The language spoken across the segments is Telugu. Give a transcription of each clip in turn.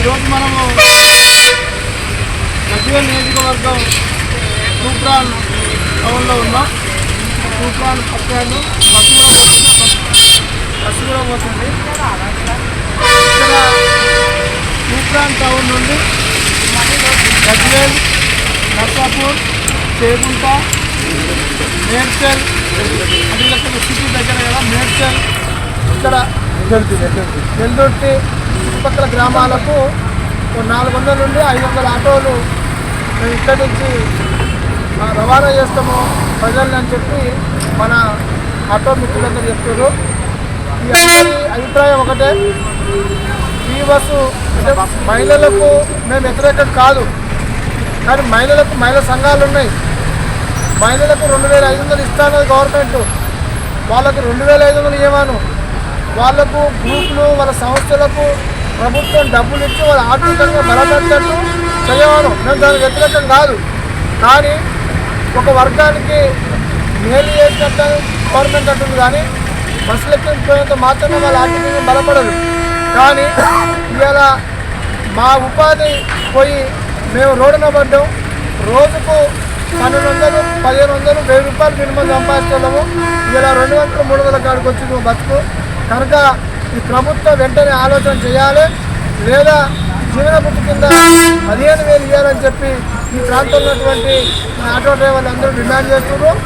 ఈరోజు మనము గజ్వేల్ నియోజకవర్గం తూప్రాన్ టౌన్లో ఉన్నాం. తూప్రాన్ కూడా పోతుంది బస్సు కూడా పోతుంది ఇక్కడ తూప్రాన్ టౌన్ నుండి గజ్వేల్ నర్సాపూర్ చేగుంట మేడ్చల్ అది సిటీ దగ్గర కదా మేడ్చల్ ఇక్కడ వెల్దుర్తి చుట్టుపక్కల గ్రామాలకు నాలుగు వందల నుండి ఐదు వందల ఆటోలు మేము ఇక్కడి నుంచి రవాణా చేస్తాము ప్రజల్ని అని చెప్పి మన ఆటో మిత్రులందరూ చెప్తారు ఈ అందరి అభిప్రాయం ఒకటే. ఈ బస్సు అంటే మహిళలకు మేము వ్యతిరేకం కాదు. కానీ మహిళలకు మహిళా సంఘాలు ఉన్నాయి. మహిళలకు రెండు వేల ఐదు వందలు ఇస్తానది గవర్నమెంట్. వాళ్ళకు రెండు వేల ఐదు వందలు ఇవ్వను వాళ్ళకు గ్రూపులు వాళ్ళ సంస్థలకు ప్రభుత్వం డబ్బులు ఇచ్చి వాళ్ళు ఆర్థికంగా బలపడేటట్టు చేయవాను మేము దానికి వ్యతిరేకం కాదు. కానీ ఒక వర్గానికి మేలు చేసినట్టు గవర్నమెంట్ అంటుంది కానీ బస్సులు ఎక్కిపోయినంత మాత్రమే వాళ్ళ ఆర్థికంగా బలపడదు కానీ ఇవాళ మా ఉపాధి పోయి మేము రోడ్డున పడ్డాం. రోజుకు పన్నెండు వందలు పదిహేను వందలు వెయ్యి రూపాయలు మినిమం సంపాదిస్తున్నాము ఇలా రెండు వందలు మూడు వందల కాడికి వచ్చింది బతుకు. కనుక ఈ ప్రభుత్వం వెంటనే ఆలోచన చేయాలి. లేదా జీవన కింద పదిహేను వేలు ఇవ్వాలని చెప్పి ఈ ప్రాంతంలో ఉన్నటువంటి ఆటో డ్రైవర్లు అందరూ డిమాండ్ చేస్తున్నారు.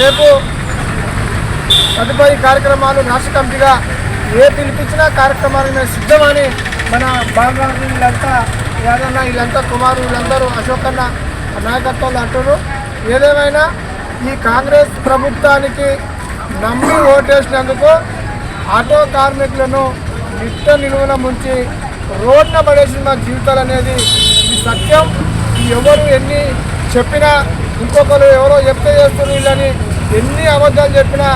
రేపు తదుపరి కార్యక్రమాలు రాష్ట్ర కమిటీగా ఏ పిలిపించినా కార్యక్రమాలు మేము సిద్ధమని మన బాలరాజు వీళ్ళంతా యాదన్న వీళ్ళంతా కుమారు వీళ్ళందరూ అశోకన్న నాయకత్వాలు అంటున్నారు. ఏదేమైనా ఈ కాంగ్రెస్ ప్రభుత్వానికి నమ్మి ఓటేసినందుకు ఆటో కార్మికులను నిట్ట నిలువల ముంచి రోడ్న పడేసిన మా జీవితాలు అనేది ఇది సత్యం. ఎవరు ఎన్ని చెప్పినా ఇంకొకరు ఎవరో చెప్తే చేస్తున్నారు వీళ్ళని ఎన్ని అబద్ధాలు చెప్పినా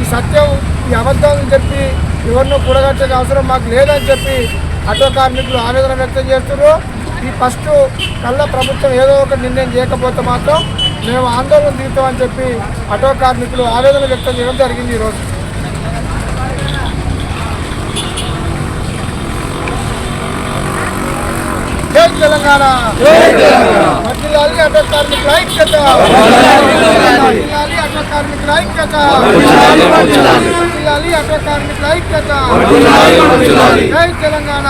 ఈ సత్యం ఈ అబద్ధాలను చెప్పి ఎవరినో కూడగట్టే అవసరం మాకు లేదని చెప్పి ఆటో కార్మికులు ఆవేదన వ్యక్తం చేస్తున్నారు. ఈ ఫస్ట్ కళ్ళ ప్రభుత్వం ఏదో ఒక నిర్ణయం చేయకపోతే మాత్రం మేము ఆందోళన దిగుతామని చెప్పి ఆటో కార్మికులు ఆవేదన వ్యక్తం చేయడం జరిగింది ఈరోజు జై తెలంగాణ. మధ్యలాలి ఆటో కార్మికుల ఐక్యత. మధ్యలాలి ఆటో కార్మికుల ఐక్యత. మధ్యలాలి ఆటో కార్మికుల ఐక్యత. జై తెలంగాణ.